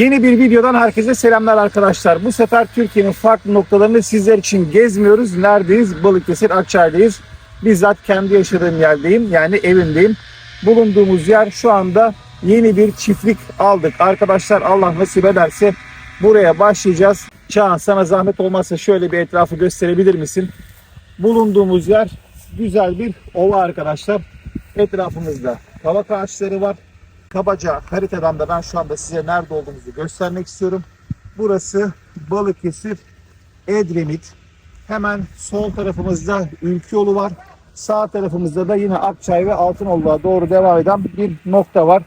Yeni bir videodan herkese selamlar arkadaşlar. Bu sefer Türkiye'nin farklı noktalarını sizler için gezmiyoruz. Neredeyiz? Balıkesir Akçay'dayız. Bizzat kendi yaşadığım yerdeyim. Yani evimdeyim. Bulunduğumuz yer şu anda yeni bir çiftlik aldık. Arkadaşlar Allah nasip ederse buraya başlayacağız. Çağan sana zahmet olmazsa şöyle bir etrafı gösterebilir misin? Bulunduğumuz yer güzel bir ova arkadaşlar. Etrafımızda kavak ağaçları var. Kabaca haritadan da ben şu anda size nerede olduğumuzu göstermek istiyorum. Burası Balıkesir Edremit. Hemen sol tarafımızda Ülkü yolu var. Sağ tarafımızda da yine Akçay ve Altınoluk'a doğru devam eden bir nokta var.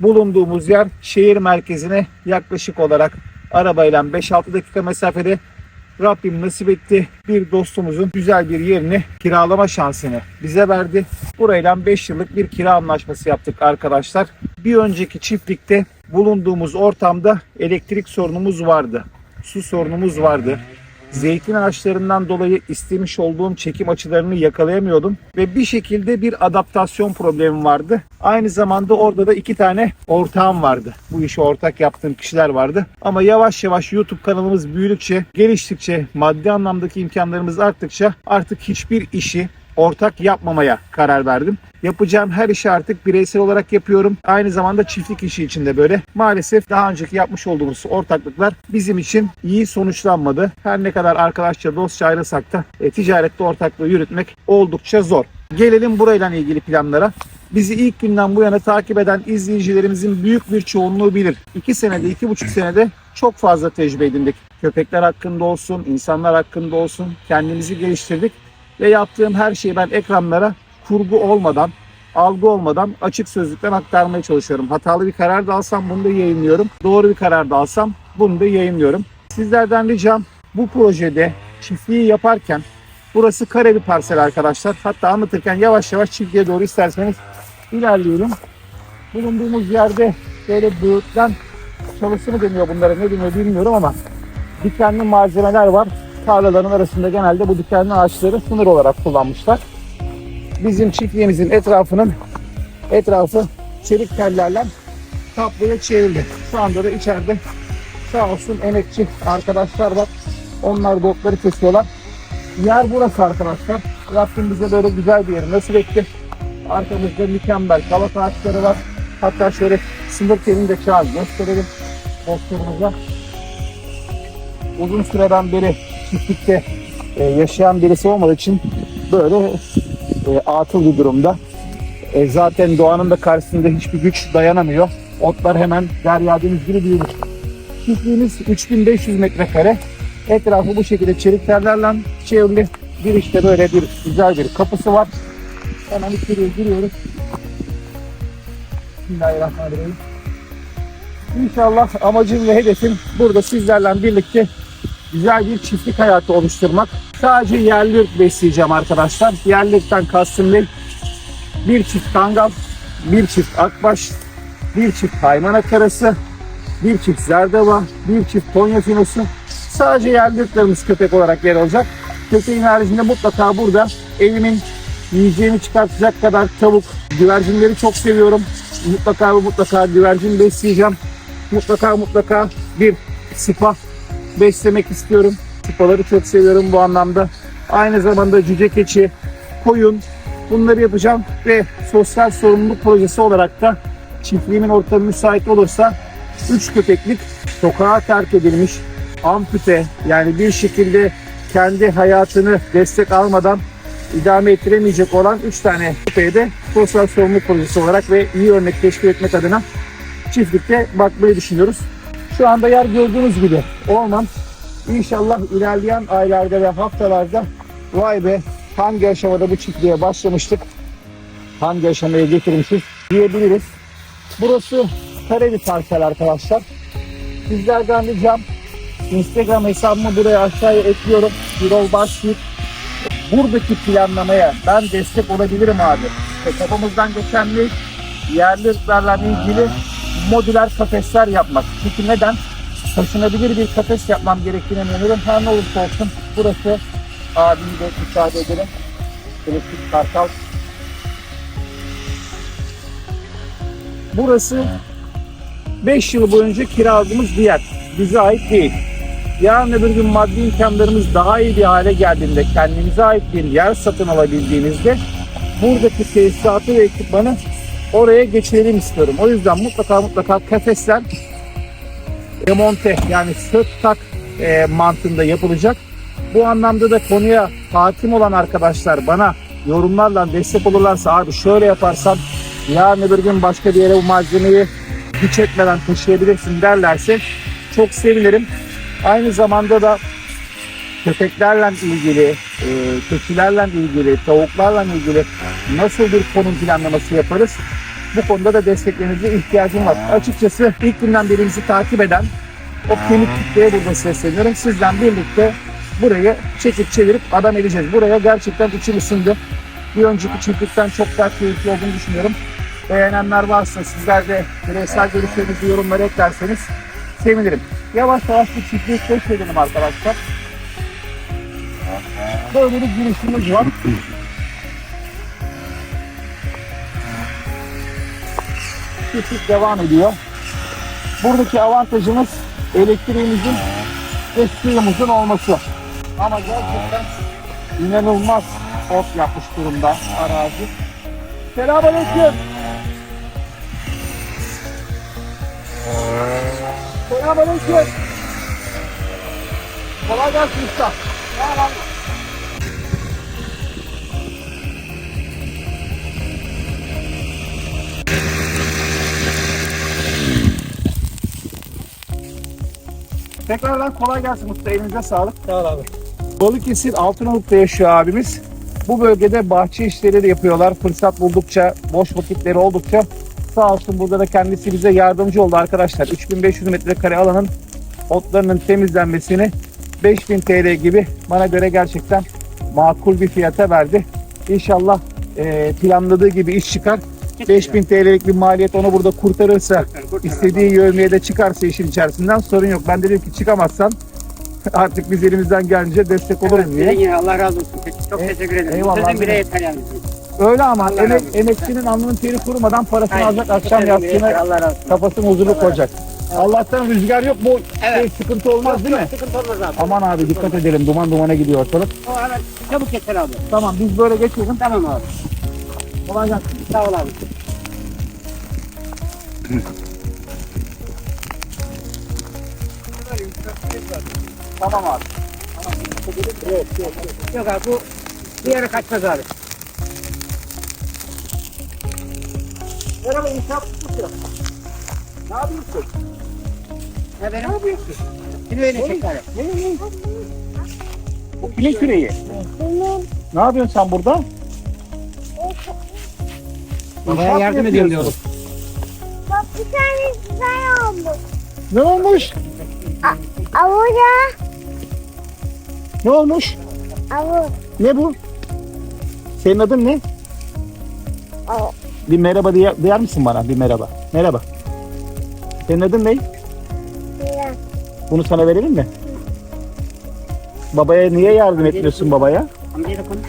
Bulunduğumuz yer şehir merkezine yaklaşık olarak arabayla 5-6 dakika mesafede Rabbim nasip etti. Bir dostumuzun güzel bir yerini kiralama şansını bize verdi. Burayla 5 yıllık bir kira anlaşması yaptık arkadaşlar. Bir önceki çiftlikte bulunduğumuz ortamda elektrik sorunumuz vardı. Su sorunumuz vardı. Zeytin ağaçlarından dolayı istemiş olduğum çekim açılarını yakalayamıyordum ve bir şekilde bir adaptasyon problemim vardı. Aynı zamanda orada da iki tane ortağım vardı. Bu işi ortak yaptığım kişiler vardı. Ama yavaş yavaş YouTube kanalımız büyüdükçe, geliştikçe, maddi anlamdaki imkanlarımız arttıkça artık hiçbir işi ortak yapmamaya karar verdim. Yapacağım her işi artık bireysel olarak yapıyorum. Aynı zamanda çiftlik işi için de böyle. Maalesef daha önceki yapmış olduğumuz ortaklıklar bizim için iyi sonuçlanmadı. Her ne kadar arkadaşça dostça ayrılsak da e, ticarette ortaklığı yürütmek oldukça zor. Gelelim burayla ilgili planlara. Bizi ilk günden bu yana takip eden izleyicilerimizin büyük bir çoğunluğu bilir. 2 senede, iki buçuk senede çok fazla tecrübe edindik. Köpekler hakkında olsun, insanlar hakkında olsun kendimizi geliştirdik ve yaptığım her şeyi ben ekranlara kurgu olmadan, algı olmadan açık sözlükten aktarmaya çalışıyorum. Hatalı bir karar da alsam bunu da yayınlıyorum. Doğru bir karar da alsam bunu da yayınlıyorum. Sizlerden ricam bu projede çiftliği yaparken burası kare bir parsel arkadaşlar. Hatta anlatırken yavaş yavaş çiftliğe doğru isterseniz ilerleyelim. Bulunduğumuz yerde böyle böğürtlen çalısı mı deniyor bunlara ne deniyor bilmiyorum ama dikenli malzemeler var tarlaların arasında genelde bu dikenli ağaçları sınır olarak kullanmışlar. Bizim çiftliğimizin etrafının etrafı çelik tellerle kaplıya çevrildi. Şu anda da içeride sağ olsun emekçi arkadaşlar var. Onlar da kesiyorlar. Yer burası arkadaşlar. Rabbim bize böyle güzel bir yer nasip etti. Arkamızda mükemmel kavak ağaçları var. Hatta şöyle sınır telini de çağır gösterelim dostlarımıza. Uzun süreden beri çiftlikte e, yaşayan birisi olmadığı için böyle e, atıl bir durumda. E, zaten doğanın da karşısında hiçbir güç dayanamıyor. Otlar hemen derya deniz gibi büyümüş. Çiftliğimiz 3500 metrekare. Etrafı bu şekilde çelik tellerle çevrili. Bir işte böyle bir güzel bir kapısı var. Hemen içeriye giriyoruz. Bismillahirrahmanirrahim. İnşallah amacım ve hedefim burada sizlerle birlikte güzel bir çiftlik hayatı oluşturmak. Sadece yerli ırk besleyeceğim arkadaşlar. Yerli kastım ne? Bir çift kangal, bir çift akbaş, bir çift haymana karası, bir çift zerdava, bir çift tonya finosu. Sadece yerli ırklarımız köpek olarak yer alacak. Köpeğin haricinde mutlaka burada evimin yiyeceğini çıkartacak kadar tavuk, güvercinleri çok seviyorum. Mutlaka ve mutlaka güvercin besleyeceğim. Mutlaka mutlaka bir sıpa beslemek istiyorum. Kupaları çok seviyorum bu anlamda. Aynı zamanda cüce keçi, koyun bunları yapacağım ve sosyal sorumluluk projesi olarak da çiftliğimin ortamı müsait olursa 3 köpeklik sokağa terk edilmiş ampute yani bir şekilde kendi hayatını destek almadan idame ettiremeyecek olan 3 tane köpeğe de sosyal sorumluluk projesi olarak ve iyi örnek teşkil etmek adına çiftlikte bakmayı düşünüyoruz. Şu anda yer gördüğünüz gibi orman. İnşallah ilerleyen aylarda ve haftalarda vay be hangi aşamada bu çiftliğe başlamıştık, hangi aşamaya getirmişiz diyebiliriz. Burası kare bir arkadaşlar. Sizlerden ricam Instagram hesabımı buraya aşağıya ekliyorum. Birol Başyiğit. Buradaki planlamaya ben destek olabilirim abi. İşte kafamızdan geçen bir yerli ırklarla ilgili modüler kafesler yapmak. Çünkü neden? Taşınabilir bir kafes yapmam gerektiğine inanıyorum. Her ne olursa olsun burası abim de müsaade edelim. Elektrik kartal. Burası 5 yıl boyunca kiraladığımız bir yer. Bize ait değil. Yarın öbür gün maddi imkanlarımız daha iyi bir hale geldiğinde, kendimize ait bir yer satın alabildiğimizde buradaki tesisatı ve ekipmanı oraya geçirelim istiyorum. O yüzden mutlaka mutlaka kafesler remonte yani sök tak e, mantığında yapılacak. Bu anlamda da konuya hakim olan arkadaşlar bana yorumlarla destek olurlarsa abi şöyle yaparsan yarın öbür gün başka bir yere bu malzemeyi hiç etmeden taşıyabilirsin derlerse çok sevinirim. Aynı zamanda da köpeklerle ilgili, e, keçilerle ilgili, tavuklarla ilgili nasıl bir konum planlaması yaparız? Bu konuda da desteklerinize ihtiyacım var. Açıkçası ilk günden beri bizi takip eden o kemik kitleye burada sesleniyorum. Sizden birlikte burayı çekip çevirip adam edeceğiz. Buraya gerçekten içim ısındı. Bir önceki çiftlikten çok daha keyifli olduğunu düşünüyorum. Beğenenler varsa sizler de bireysel görüşlerinizi yorumlara eklerseniz sevinirim. Yavaş yavaş bir çiftliği keşfedelim arkadaşlar. Böyle bir girişimiz var. Çiftlik devam ediyor. Buradaki avantajımız elektriğimizin ve suyumuzun olması. Ama gerçekten inanılmaz ot yapmış durumda arazi. Selamünaleyküm. Selamünaleyküm. Kolay gelsin usta. Tamam. Tekrardan kolay gelsin usta. Elinize sağlık. Sağ ol abi. Balıkesir Altınoluk'ta yaşıyor abimiz. Bu bölgede bahçe işleri de yapıyorlar. Fırsat buldukça, boş vakitleri oldukça sağ olsun burada da kendisi bize yardımcı oldu arkadaşlar. 3500 metrekare alanın otlarının temizlenmesini 5000 TL gibi bana göre gerçekten makul bir fiyata verdi. İnşallah e, planladığı gibi iş çıkar. 5000 TL'lik bir maliyet onu burada kurtarırsa, istediği yövmeye de çıkarsa işin içerisinden sorun yok. Ben dedim ki çıkamazsan artık biz elimizden gelince destek oluruz diye. Yine Allah razı olsun. Çok E- teşekkür ederim. eyvallah. Sözün bile yeter yani. Öyle ama Allah emek, emekçinin alnının teri kurumadan parasını Aynen. alacak, akşam yatsına kafasını huzurlu koyacak. Allah'tan rüzgar yok, bu şey, Evet. sıkıntı olmaz değil mi? Sıkıntı olmaz abi. Aman abi dikkat edelim, duman dumana gidiyor ortalık. O hemen çabuk yeter abi. Tamam biz böyle geçelim. Tamam abi. Kolay gelsin. Sağ ol abi. Tamam. Yok yok yok. Yok abi bu bir yere kaçmaz abi. Merhaba inşaat tutuyor. Ne yapıyorsun? Ne benim? Ne yapıyorsun? Öyle çek abi. Ne ne? Bu kimin küreği? Ne yapıyorsun sen burada? Babaya yardım ediyorum diyorum. Bak bir tane güzel olmuş. Ne olmuş? Avuca. Ne olmuş? Avu. Ne bu? Senin adın ne? Avu. Bir merhaba diye, der misin bana? Bir merhaba. Merhaba. Senin adın ne? Biraz. Bunu sana verelim mi? Babaya niye yardım etmiyorsun babaya? Amcayla konuş.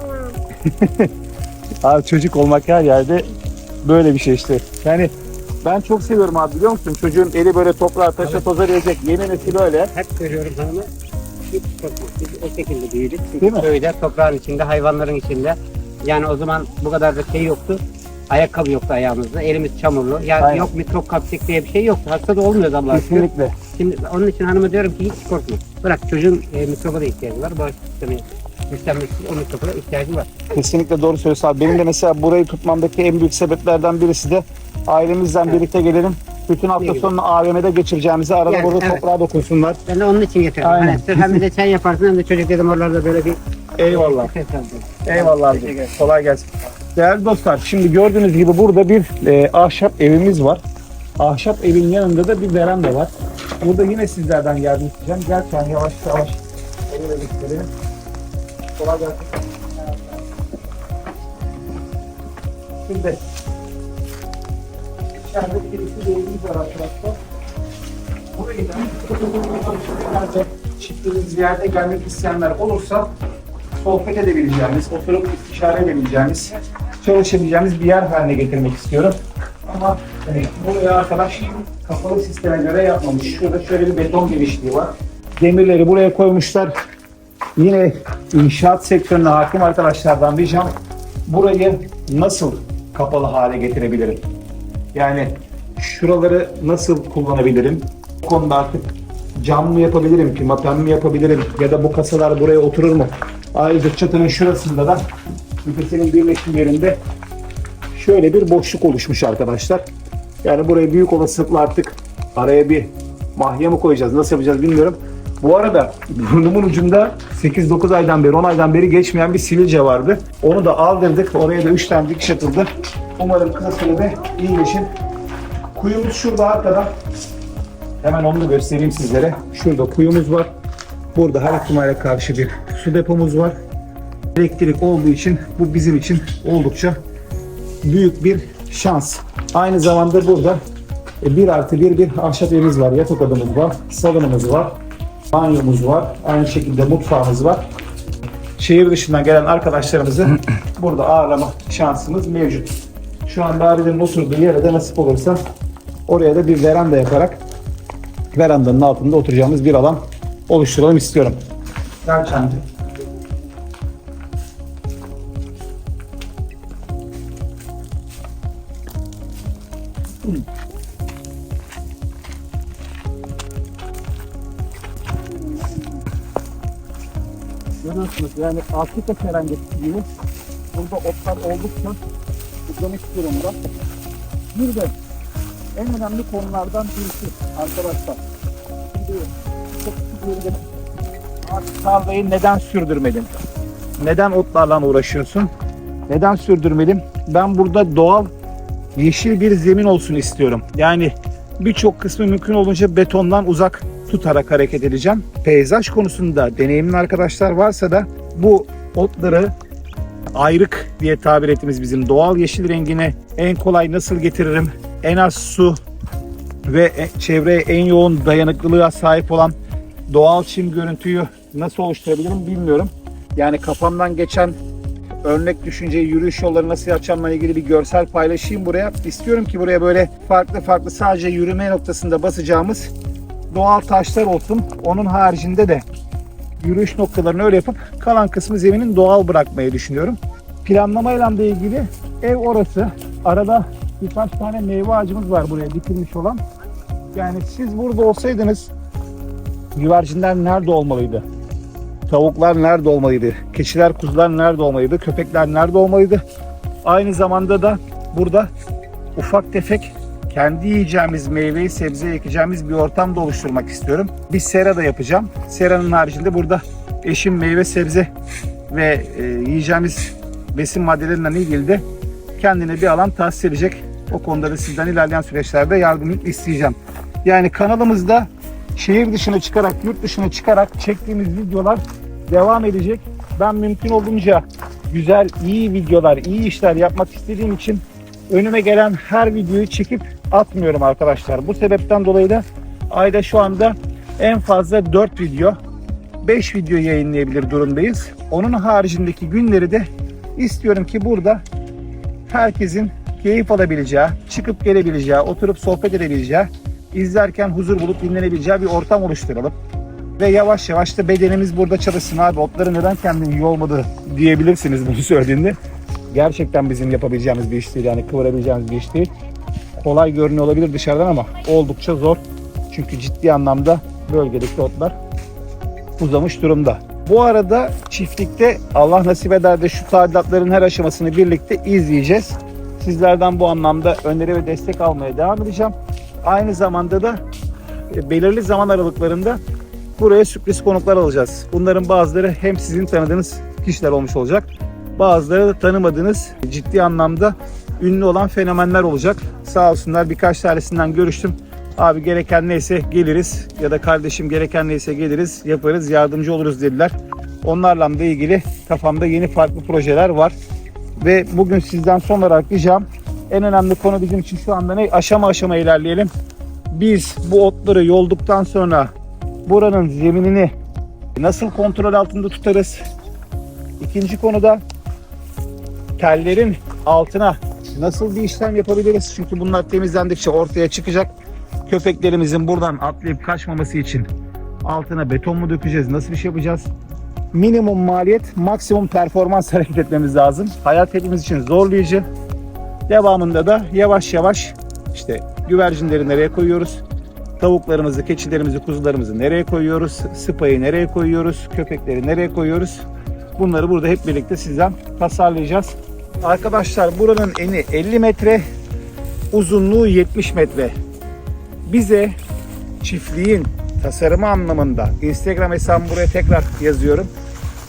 Tamam. Abi çocuk olmak her yerde böyle bir şey işte. Yani ben çok seviyorum abi biliyor musun? Çocuğun eli böyle toprağa taşa toza değecek. Yeni nesil öyle. Hep görüyorum hanımı. Hiç korkma. Biz o şekilde büyüdük. Değil mi? Köyde, toprağın içinde, hayvanların içinde. Yani o zaman bu kadar da şey yoktu. Ayakkabı yoktu ayağımızda. Elimiz çamurlu. Yani Aynen. yok mikrop kapacak diye bir şey yoktu. Hasta da olmuyordu Allah'a. Kesinlikle. Şimdi onun için hanıma diyorum ki hiç korkma. Bırak çocuğun e, mikroba da ihtiyacı var. Bağış sistemi güçlenmesi o ihtiyacı var. Kesinlikle doğru söylüyorsun abi. Benim de mesela burayı tutmamdaki en büyük sebeplerden birisi de ailemizden birlikte gelelim. Bütün hafta sonunu AVM'de geçireceğimizi arada Yani, burada evet. toprağa dokunsunlar. Ben de onun için getirdim. Aynen. Hani sırf hem de çay yaparsın hem de çocuk dedim oralarda böyle bir Eyvallah. Eyvallah abi. Kolay gelsin. Değerli dostlar şimdi gördüğünüz gibi burada bir e, ahşap evimiz var. Ahşap evin yanında da bir veranda var. Burada yine sizlerden yardım isteyeceğim. Gel sen yavaş yavaş. Gösterelim. Kolay gelsin. Şimdi içeride bir evimiz var arkadaşlar. Burayı da nerede çiftliğimiz ziyarete gelmek isteyenler olursa sohbet edebileceğimiz, oturup istişare edebileceğimiz, çalışabileceğimiz bir yer haline getirmek istiyorum. Ama e, buraya arkadaş kapalı sisteme göre yapmamış. Şurada şöyle bir beton genişliği var. Demirleri buraya koymuşlar. Yine inşaat sektörüne hakim arkadaşlardan diyeceğim. Burayı nasıl kapalı hale getirebilirim? Yani şuraları nasıl kullanabilirim? Bu konuda artık cam mı yapabilirim, pimapen mi yapabilirim ya da bu kasalar buraya oturur mu? Ayrıca çatının şurasında da ikisinin birleşim yerinde şöyle bir boşluk oluşmuş arkadaşlar. Yani buraya büyük olasılıkla artık araya bir mahya mı koyacağız, nasıl yapacağız bilmiyorum. Bu arada burnumun ucunda 8-9 aydan beri, 10 aydan beri geçmeyen bir sivilce vardı. Onu da aldırdık. Oraya da 3 tane dikiş atıldı. Umarım kısa sürede iyileşir. Kuyumuz şurada arkada. Hemen onu da göstereyim sizlere. Şurada kuyumuz var. Burada her ihtimale karşı bir su depomuz var. Elektrik olduğu için bu bizim için oldukça büyük bir şans. Aynı zamanda burada e, bir artı bir bir ahşap evimiz var. Yatak odamız var. Salonumuz var. Banyomuz var. Aynı şekilde mutfağımız var. Şehir dışından gelen arkadaşlarımızı burada ağırlama şansımız mevcut. Şu anda Aride'nin oturduğu yere de nasip olursa oraya da bir veranda yaparak verandanın altında oturacağımız bir alan oluşturalım istiyorum. Gel Çancı. Görüyorsunuz yani Afrika serengeti gibi burada otlar oldukça uzamış durumda. Bir de en önemli konulardan birisi arkadaşlar. Şimdi çok Artık tarlayı neden sürdürmedin? Neden otlarla uğraşıyorsun? Neden sürdürmedim? Ben burada doğal yeşil bir zemin olsun istiyorum. Yani birçok kısmı mümkün olunca betondan uzak tutarak hareket edeceğim. Peyzaj konusunda deneyimli arkadaşlar varsa da bu otları ayrık diye tabir ettiğimiz bizim doğal yeşil rengine en kolay nasıl getiririm? En az su ve e- çevreye en yoğun dayanıklılığa sahip olan doğal çim görüntüyü nasıl oluşturabilirim bilmiyorum. Yani kafamdan geçen örnek düşünceyi yürüyüş yolları nasıl yapacağımla ilgili bir görsel paylaşayım buraya. İstiyorum ki buraya böyle farklı farklı sadece yürüme noktasında basacağımız doğal taşlar olsun. Onun haricinde de yürüyüş noktalarını öyle yapıp kalan kısmı zeminin doğal bırakmayı düşünüyorum. Planlamayla da ilgili ev orası. Arada birkaç tane meyve ağacımız var buraya dikilmiş olan. Yani siz burada olsaydınız güvercinler nerede olmalıydı? Tavuklar nerede olmalıydı? Keçiler, kuzular nerede olmalıydı? Köpekler nerede olmalıydı? Aynı zamanda da burada ufak tefek kendi yiyeceğimiz meyveyi, sebze ekeceğimiz bir ortam da oluşturmak istiyorum. Bir sera da yapacağım. Seranın haricinde burada eşim meyve, sebze ve e, yiyeceğimiz besin maddelerinden ilgili de kendine bir alan tahsis edecek. O konuda da sizden ilerleyen süreçlerde yardımcılık isteyeceğim. Yani kanalımızda şehir dışına çıkarak, yurt dışına çıkarak çektiğimiz videolar devam edecek. Ben mümkün olduğunca güzel, iyi videolar, iyi işler yapmak istediğim için önüme gelen her videoyu çekip atmıyorum arkadaşlar. Bu sebepten dolayı da ayda şu anda en fazla 4 video, 5 video yayınlayabilir durumdayız. Onun haricindeki günleri de istiyorum ki burada herkesin keyif alabileceği, çıkıp gelebileceği, oturup sohbet edebileceği, izlerken huzur bulup dinlenebileceği bir ortam oluşturalım. Ve yavaş yavaş da bedenimiz burada çalışsın abi. Otları neden kendin iyi olmadı diyebilirsiniz bunu söylediğinde. Gerçekten bizim yapabileceğimiz bir iş değil. Yani kıvırabileceğimiz bir iş değil. Kolay görünüyor olabilir dışarıdan ama oldukça zor. Çünkü ciddi anlamda bölgedeki otlar uzamış durumda. Bu arada çiftlikte Allah nasip eder de şu tadilatların her aşamasını birlikte izleyeceğiz. Sizlerden bu anlamda öneri ve destek almaya devam edeceğim. Aynı zamanda da e, belirli zaman aralıklarında buraya sürpriz konuklar alacağız. Bunların bazıları hem sizin tanıdığınız kişiler olmuş olacak. Bazıları da tanımadığınız ciddi anlamda ünlü olan fenomenler olacak. Sağ olsunlar birkaç tanesinden görüştüm. Abi gereken neyse geliriz ya da kardeşim gereken neyse geliriz yaparız yardımcı oluruz dediler. Onlarla da ilgili kafamda yeni farklı projeler var. Ve bugün sizden son olarak ricam en önemli konu bizim için şu anda ne? Aşama aşama ilerleyelim. Biz bu otları yolduktan sonra buranın zeminini nasıl kontrol altında tutarız? İkinci konuda tellerin altına Nasıl bir işlem yapabiliriz? Çünkü bunlar temizlendikçe ortaya çıkacak. Köpeklerimizin buradan atlayıp kaçmaması için altına beton mu dökeceğiz? Nasıl bir şey yapacağız? Minimum maliyet, maksimum performans hareket etmemiz lazım. Hayat hepimiz için zorlayıcı. Devamında da yavaş yavaş işte güvercinleri nereye koyuyoruz? Tavuklarımızı, keçilerimizi, kuzularımızı nereye koyuyoruz? Sıpayı nereye koyuyoruz? Köpekleri nereye koyuyoruz? Bunları burada hep birlikte sizden tasarlayacağız. Arkadaşlar buranın eni 50 metre, uzunluğu 70 metre. Bize çiftliğin tasarımı anlamında Instagram hesabımı buraya tekrar yazıyorum.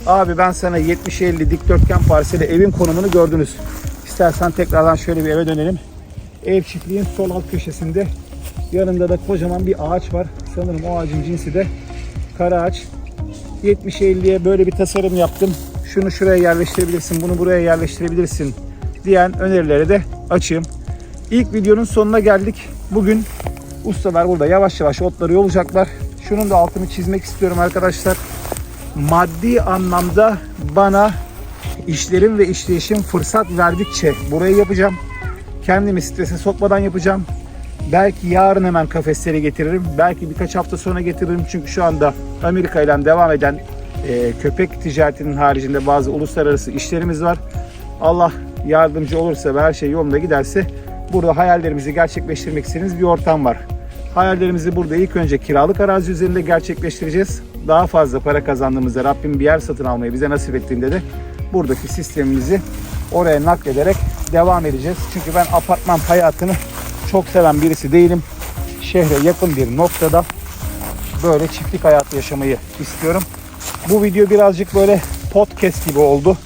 Abi ben sana 70-50 dikdörtgen parseli evin konumunu gördünüz. İstersen tekrardan şöyle bir eve dönelim. Ev çiftliğin sol alt köşesinde yanında da kocaman bir ağaç var. Sanırım o ağacın cinsi de kara ağaç. 70-50'ye böyle bir tasarım yaptım. Şunu şuraya yerleştirebilirsin, bunu buraya yerleştirebilirsin diyen önerilere de açığım. İlk videonun sonuna geldik. Bugün ustalar burada yavaş yavaş otları yolacaklar. Şunun da altını çizmek istiyorum arkadaşlar. Maddi anlamda bana işlerim ve işleyişim fırsat verdikçe burayı yapacağım. Kendimi strese sokmadan yapacağım. Belki yarın hemen kafesleri getiririm. Belki birkaç hafta sonra getiririm. Çünkü şu anda Amerika ile devam eden e, köpek ticaretinin haricinde bazı uluslararası işlerimiz var. Allah yardımcı olursa ve her şey yolunda giderse burada hayallerimizi gerçekleştirmek istediğimiz bir ortam var. Hayallerimizi burada ilk önce kiralık arazi üzerinde gerçekleştireceğiz. Daha fazla para kazandığımızda Rabbim bir yer satın almayı bize nasip ettiğinde de buradaki sistemimizi oraya naklederek devam edeceğiz. Çünkü ben apartman hayatını çok seven birisi değilim. Şehre yakın bir noktada böyle çiftlik hayatı yaşamayı istiyorum. Bu video birazcık böyle podcast gibi oldu.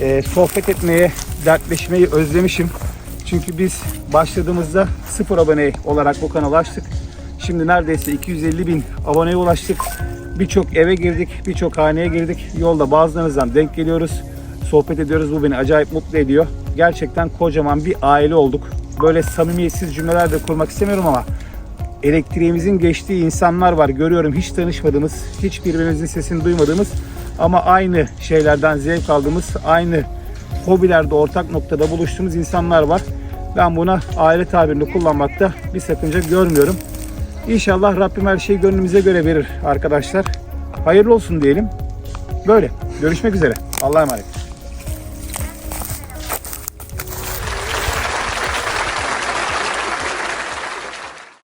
Ee, sohbet etmeye, dertleşmeyi özlemişim. Çünkü biz başladığımızda sıfır abone olarak bu kanala açtık. Şimdi neredeyse 250 bin aboneye ulaştık. Birçok eve girdik, birçok haneye girdik. Yolda bazılarınızdan denk geliyoruz. Sohbet ediyoruz. Bu beni acayip mutlu ediyor. Gerçekten kocaman bir aile olduk. Böyle samimiyetsiz cümleler de kurmak istemiyorum ama elektriğimizin geçtiği insanlar var. Görüyorum hiç tanışmadığımız, hiç birbirimizin sesini duymadığımız ama aynı şeylerden zevk aldığımız, aynı hobilerde ortak noktada buluştuğumuz insanlar var. Ben buna aile tabirini kullanmakta bir sakınca görmüyorum. İnşallah Rabbim her şeyi gönlümüze göre verir arkadaşlar. Hayırlı olsun diyelim. Böyle. Görüşmek üzere. Allah'a emanet.